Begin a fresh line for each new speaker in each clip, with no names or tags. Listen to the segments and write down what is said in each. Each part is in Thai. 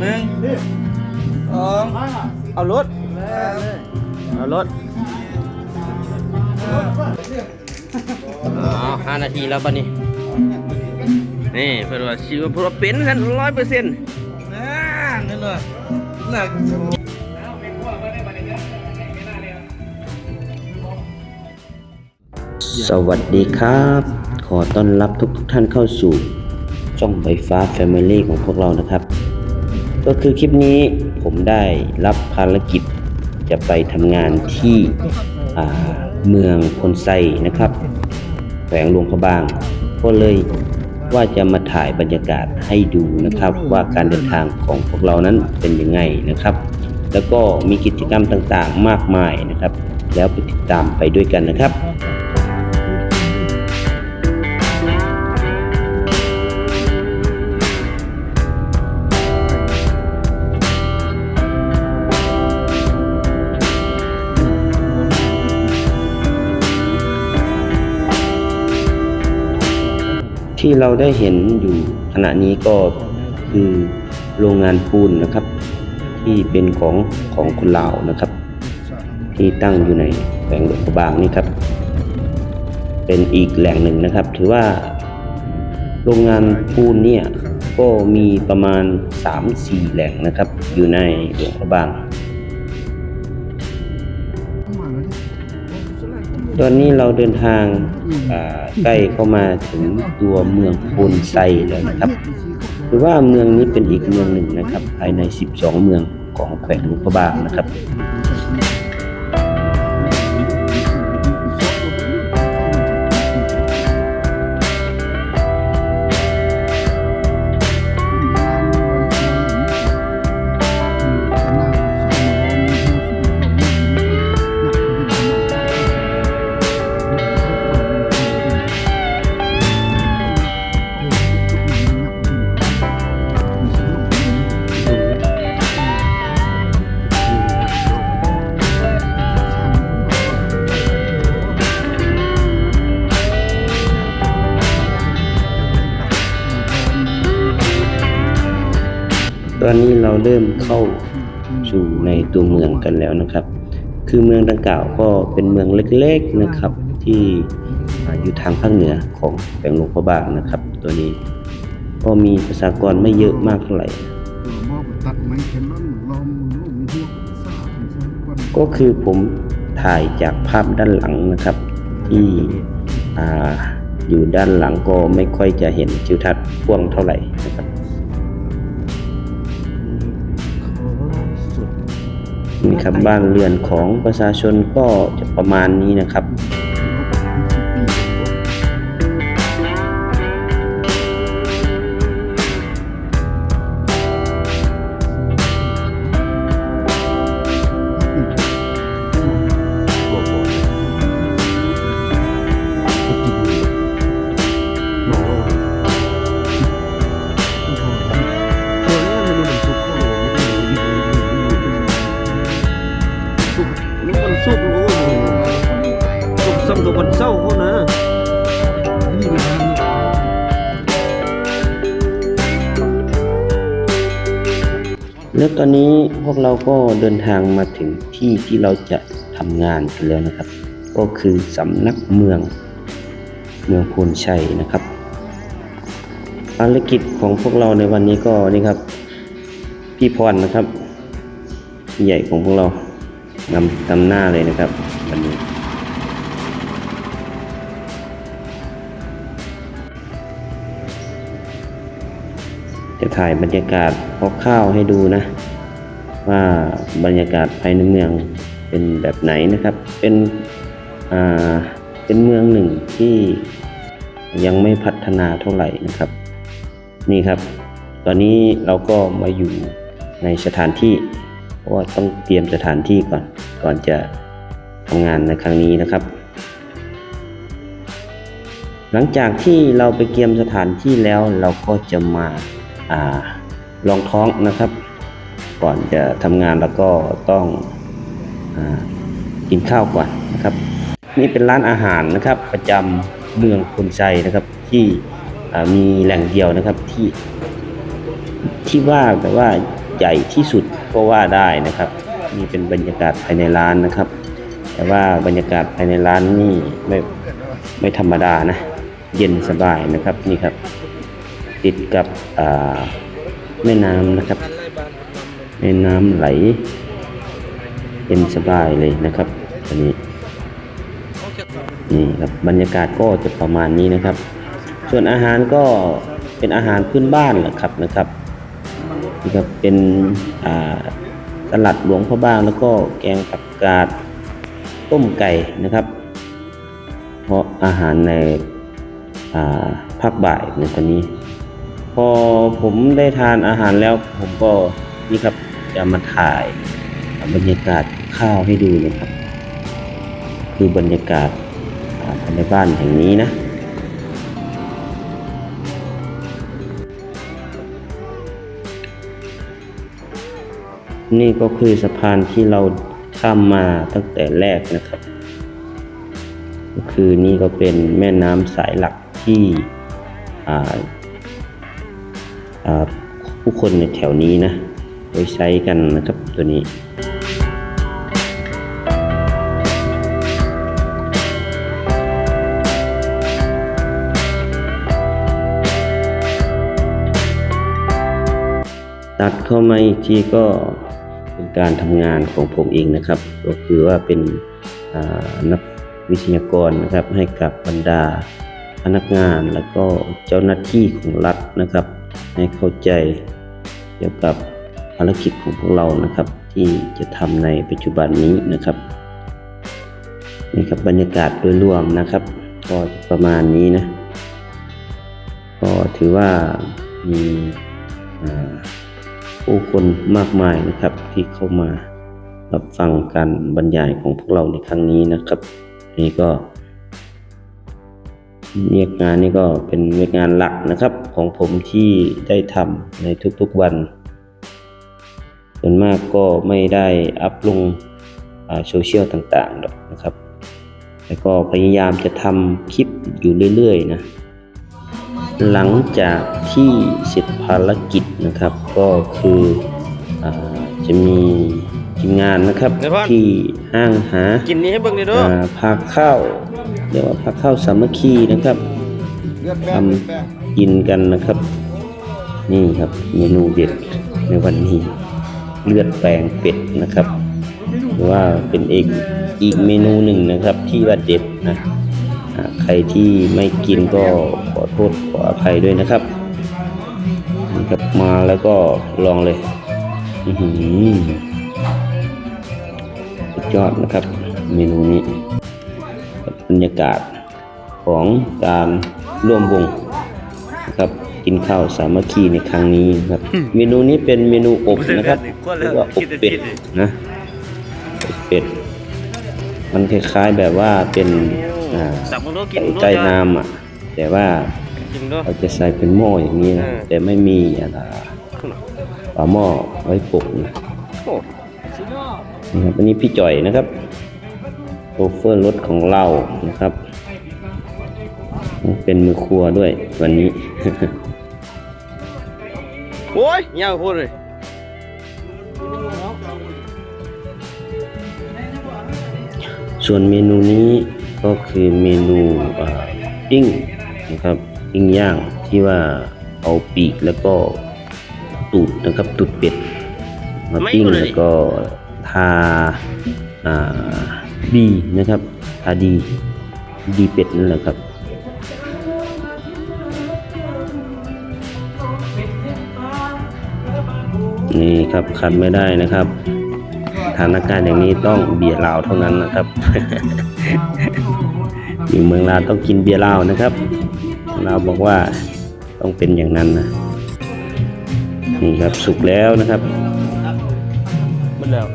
หนึ่งสองเอารถเอารถอ๋อห้านาทีแล้วป่ะนี่นี่เพื่อนว่าชีวพลเป็นกันร้อยเปอร์เซ็นต์น่านั่นเลยน่า
สวัสดีครับ ขอต้อนรับทุกทท่านเข้าสู่ช่องไฟฟ้า Family ของพวกเรานะครับ ก็คือคลิปนี้ผมได้รับภารกิจจะไปทำงานที่อ่าเมืองพลไซนะครับแขวงหลวงพระบาง ก็เลยว่าจะมาถ่ายบรรยากาศให้ดูนะครับ ว่าการเดินทางของพวกเรานั้นเป็นยังไงนะครับ แล้วก็มีกิจกรรมต่างๆมากมายนะครับ แล้วไปติดตามไปด้วยกันนะครับ ที่เราได้เห็นอยู่ขณะนี้ก็คือโรงงานปูนนะครับ ที่เป็นของของคนลาวนะครับ ที่ตั้งอยู่ในแขวงหลวงพระบางนี่ครับ เป็นอีกแหล่งหนึ่งนะครับ ถือว่า โรงงานปูนเนี่ยก็มีประมาณ 3-4 แหล่งนะครับ อยู่ในหลวงพระบาง ตอนนี้เราเดินทางอ่าใกล้เข้ามาถึงตัวเมืองโพนไซแล้วนะครับหรือว่าเมืองนี้เป็นอีกเมืองหนึ่งนะครับ ภายใน 12 เมืองของแขวงหลวงพระบางนะครับ อนนี้เราเริ่มเข้าสู่ในตัวเมืองกันแล้วนะครับ คือเมืองดังกล่าวก็เป็นเมืองเล็กๆนะครับ ที่อยู่ทางภาคเหนือของแขวงหลวงพระบางนะครับ ตัวนี้ก็มีประชากรไม่เยอะมากเท่าไหร่
ก็
คือผมถ่ายจากภาพด้านหลังนะครับ ที่ออยู่ด้านหลังก็ไม่ค่อยจะเห็นทิวทัศน์กว้างเท่าไหร่ นี่ครับบ้านเรือนของประชาชนก็จะประมาณนี้นะครับ ตอนนี้พวกเราก็เดินทางมาถึงที่ที่เราจะทำงานกันแล้วนะครับ ก็คือสำนักเมืองเมืองโพนชัยนะครับภารกิจของพวกเราในวันนี้ก็นี่ครับ พี่พรนะครับพี่ใหญ่ของพวกเรานำนำหน้าเลยนะครับวันนี้จะถ่ายบรรยากาศคร่าวๆให้ดูนะ ว่าบรรยากาศภายในเมืองเป็นแบบไหนนะครับ เป็นอ่าเป็นเมืองหนึ่งที่ยังไม่พัฒนาเท่าไหร่นะครับ นี่ครับ ตอนนี้เราก็มาอยู่ในสถานที่เพราะว่าต้องเตรียมสถานที่ก่อนก่อนจะทำงานในครั้งนี้นะครับ หลังจากที่เราไปเตรียมสถานที่แล้วเราก็จะมาอาลองท้องนะครับ ก่อนจะทำงานแล้วก็ต้องอกินข้าวก่อนนะครับ นี่เป็นร้านอาหารนะครับ ประจำเมืองพลไซนะครับ ที่มีแหล่งเดียวนะครับที่ที่ว่าแต่ว่าใหญ่ที่สุดก็ว่าได้นะครับนี่เป็นบรรยากาศภายในร้านนะครับ แต่ว่าบรรยากาศภายในร้านนี่ไม่ไม่ธรรมดานะ เย็นสบายนะครับนี่ครับ ติดกับแม่น้ำนะครับ แม่น้ำไหลเย็นสบายเลยนะครับอันนี้นี่ครับบรรยากาศก็จะประมาณนี้นะครับ ส่วนอาหารก็เป็นอาหารพื้นบ้านแหละครับนะครับนี่ครับเป็นสลัดหลวงพระบางแล้วก็แกงผักกาดต้มไก่นะครับ เพราะอาหารในภาคบ่ายในตอนนี้ พอผมได้ทานอาหารแล้วผมก็นี่ครับ จะมาถ่ายบรรยากาศข้าวให้ดูนะครับ คือบรรยากาศภายในบ้านแห่งนี้นะนี่ก็คือสะพานที่เราข้ามมาตั้งแต่แรกนะครับก็คือนี่ก็เป็นแม่น้ำสายหลักที่ผู้คนในแถวนี้นะ ว้ใช้กันนะครับตัวนี้ตัดเข้ามาอีกทีก็เป็นการทำงานของผมเองนะครับ ก็คือว่าเป็นนักวิทยากรนะครับให้กับบรรดาพนักงานแล้วก็เจ้าหน้าที่ของรัฐนะครับ ให้เข้าใจเกี่ยวกับ ภารกิจของพวกเรานะครับ ที่จะทำในปัจจุบันนี้นะครับนี่ครับบรรยากาศโดยรวมนะครับ ก็จะประมาณนี้นะก็ถือว่ามีผู้คนมากมายนะครับที่เข้ามารับฟังการบรรยายของพวกเราในครั้งนี้นะครับนี่ก็เรียกงานนี่ก็เป็นเรียกงานหลักนะครับของผมที่ได้ทำในทุกๆวัน ส่วนมากก็ไม่ได้อัพลงอ่าโซเชียลต่างๆหรอกนะครับแต่ก็พยายามจะทำคลิปอยู่เรื่อยๆนะ หลังจากที่เสร็จภารกิจนะครับ ก็คืออาจะมีทีมงานนะครับ
เดี๋ยวพ่อ
ที่ห้างหา
กินนี้ให้เบิ่งดิเด้อ
อ่าพาข้าวเรียกว่าพาข้าวสามัคคีนะครับ
เลือดแบ
ท
งเลือดแบงำ
กินกันนะครับ นี่ครับเมนูเด็ดในวันนี้ เลือดแปลงเป็ดนะครับหรือว่าเป็นอีกอีกเมนูหนึ่งนะครับที่ว่าเด็ดนะใครที่ไม่กินก็ขอโทษขออภัยด้วยนะครับนี่ครับมาแล้วก็ลองเลยสุดยอดนะครับ เมนูนี้บรรยากาศของการร่วมวงนะครับ กินข้าวสามัคคีในครั้งนี้นะครับ เมนูนี้เป็นเมนูอบนะครับเรียกว่าอบเป็ดนะอบเป็ด มันคล้ายๆแบบว่าเป็นอ่า
สับมึงดูกิน
ไก่น้ำอะ แต่ว่า
กินดู
เราจะใส่เป็นหม้ออย่างนี้นะ
เออ
แต่ไม่มีอะไรฝาหม้อไว้ปกนะ
โอ้
นี่ครับอันนี้พี่จ่อยนะครับโชเฟอร์รถของเรานะครับ เป็นมือครัวด้วยวันนี้
โอ้ยยาวพูดเลย
ส่วนเมนูนี้ก็คือเมนูอ่าปิ้งนะครับปิ้งย่างที่ว่าเอาปีกแล้วก็ตูดนะครับตูดเป็ดมาปิ้งแล้วก็ทาอ่าดีนะครับทาดีดีเป็ดนั่นแหละครับ นี่ครับขัดไม่ได้นะครับสถานการณ์อย่างนี้ต้องเบียร์ลาวเท่านั้นนะครับ อยู่เมืองลาวต้องกินเบียร์ลาวนะครับลาวบอกว่าต้องเป็นอย่างนั้นนะนี่ครับสุกแล้วนะครับ
มันแล้ว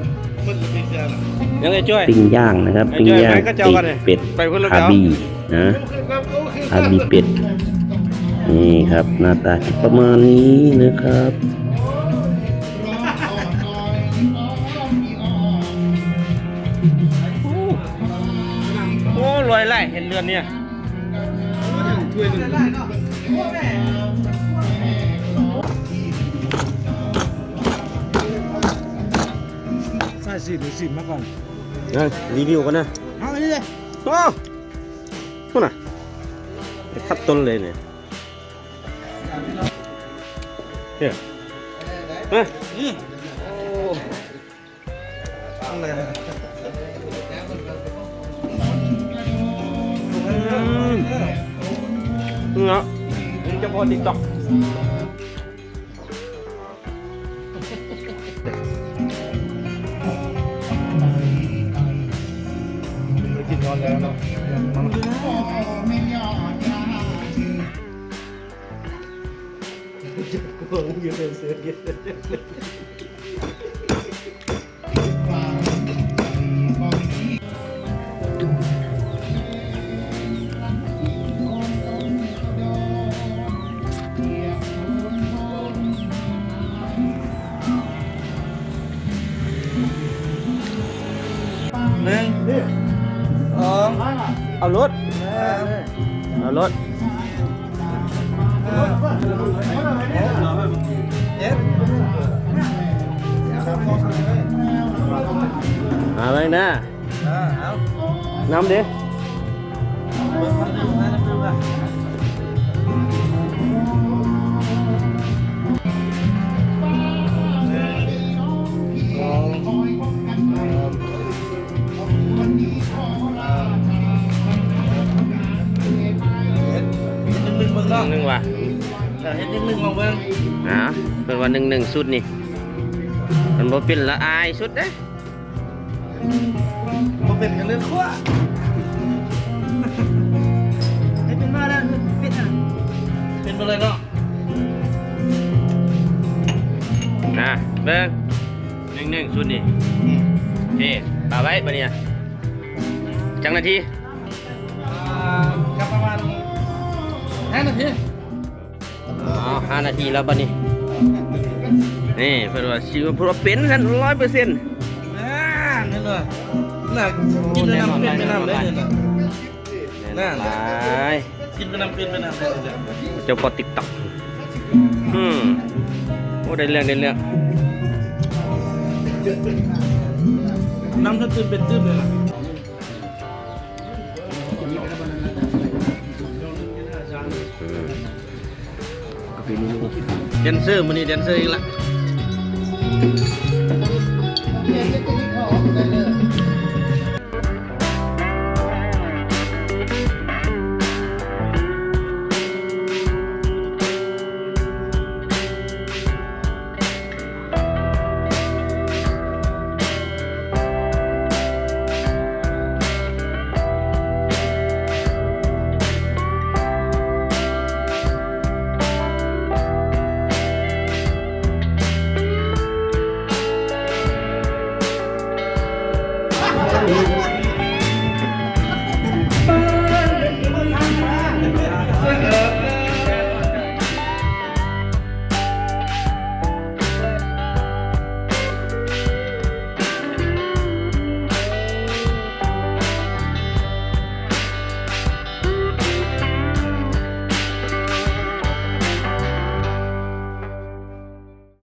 ยังไงจ้อย
ปิ้งย่างนะครับปิ้งย่าง
ไปก็เจ้า
ปี
กั
ก
นเลย
เป็ด
ไปคนละ
ฮา
เจ้า
บีนะฮาบีเป็ดนี่ครับหน้าตาจะประมาณนี้นะครับ
เห็นเรือนเนี่ย
มาสิดูสิมาก่อน
นะรีวิวกันนะ
เอาอันนี้เลย
โอ้พูดน่ะไอ้คัดต้นเลยเนี่ยเฮ้ยมา
นี่
โอ้
อะไร
เนาะนี่จะพอติ๊กต็อก
กินนอนแล้วเนาะห
เอารถ เอารถ
เจ็ด
มาไปนะ
เอา
น้ำดิ
เห็นหนึ่ง
ห
นึ่
ง
ลองเบิ่ง
อ่าเป็นวันหนึ่งหนึ่งสุดนี่มันบ่เป็นละอายสุดเด้
มันเป็นกันเรื่องขั้วให้เป็นมาแล้วเป็นอะเป็นไปเลยเนาะ
นะเบิ่งหนึ่งหนึ่งสุดนี่โอเคป่าไว้ปะเนี่ยจังนาที
กับประมาณห้านาที
อ๋อ ห้านาทีแล้วปะนี่นี่เพิ่นว่าชีวะเพราะว่าเป็นกันร้อยเปอร์เซ็นต์
อ่านี่เลยน่ะกินไปน้ำเป็นไปน้ำได้เลยน่ะ
น่าหลาย
กินไปน้ำเป็นไปน้ำได้เลย
เจ้าพอติ๊กต็อกอืมโอ้ได้เรื่องได้เรื่อง
น้ำถ้าตื่นเป็นตื่นเลยล่ะ
เดนเซอร์มันนี่เดนเซอร์อีกละ Música